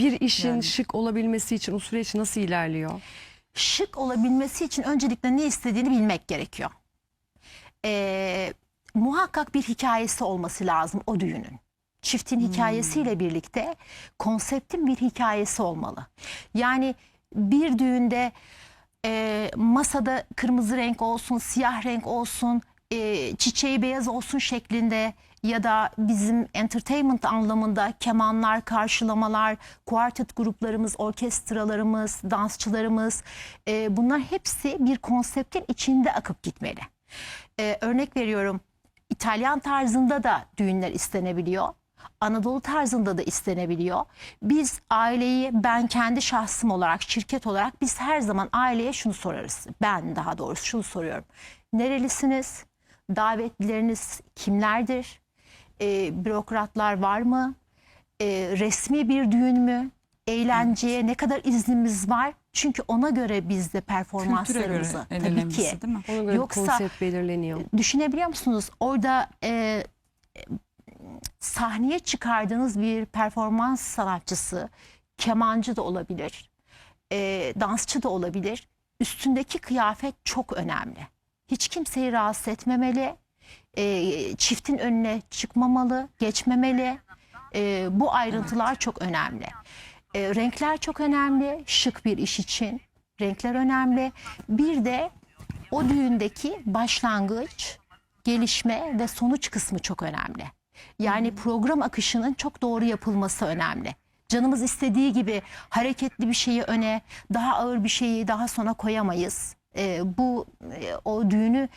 bir işin Yani. şık olabilmesi için o süreç nasıl ilerliyor? şık olabilmesi için öncelikle ne istediğini bilmek gerekiyor. Ee, muhakkak bir hikayesi olması lazım o düğünün. Çiftin hikayesiyle birlikte konseptin bir hikayesi olmalı. Yani bir düğünde e, masada kırmızı renk olsun, siyah renk olsun, e, çiçeği beyaz olsun şeklinde ya da bizim entertainment anlamında kemanlar, karşılamalar, quartet gruplarımız, orkestralarımız, dansçılarımız e, bunlar hepsi bir konseptin içinde akıp gitmeli. E, örnek veriyorum İtalyan tarzında da düğünler istenebiliyor. Anadolu tarzında da istenebiliyor. Biz aileyi ben kendi şahsım olarak, şirket olarak biz her zaman aileye şunu sorarız. Ben daha doğrusu şunu soruyorum. Nerelisiniz? Davetlileriniz kimlerdir? Ee, bürokratlar var mı? Ee, resmi bir düğün mü? Eğlenceye ne kadar iznimiz var? Çünkü ona göre biz de göre performanslarımızı tabii ki değil mi? Ona göre Yoksa- konsept belirleniyor. düşünebiliyor musunuz? Orada e, e, sahneye çıkardığınız bir performans sanatçısı, kemancı da olabilir, e, dansçı da olabilir. Üstündeki kıyafet çok önemli. Hiç kimseyi rahatsız etmemeli, e, çiftin önüne çıkmamalı, geçmemeli. E, bu ayrıntılar çok önemli. E, renkler çok önemli, şık bir iş için. Renkler önemli. Bir de o düğündeki başlangıç, gelişme ve sonuç kısmı çok önemli. Yani program akışının çok doğru yapılması önemli. Canımız istediği gibi hareketli bir şeyi öne, daha ağır bir şeyi daha sona koyamayız. Ee, bu e, o düğünü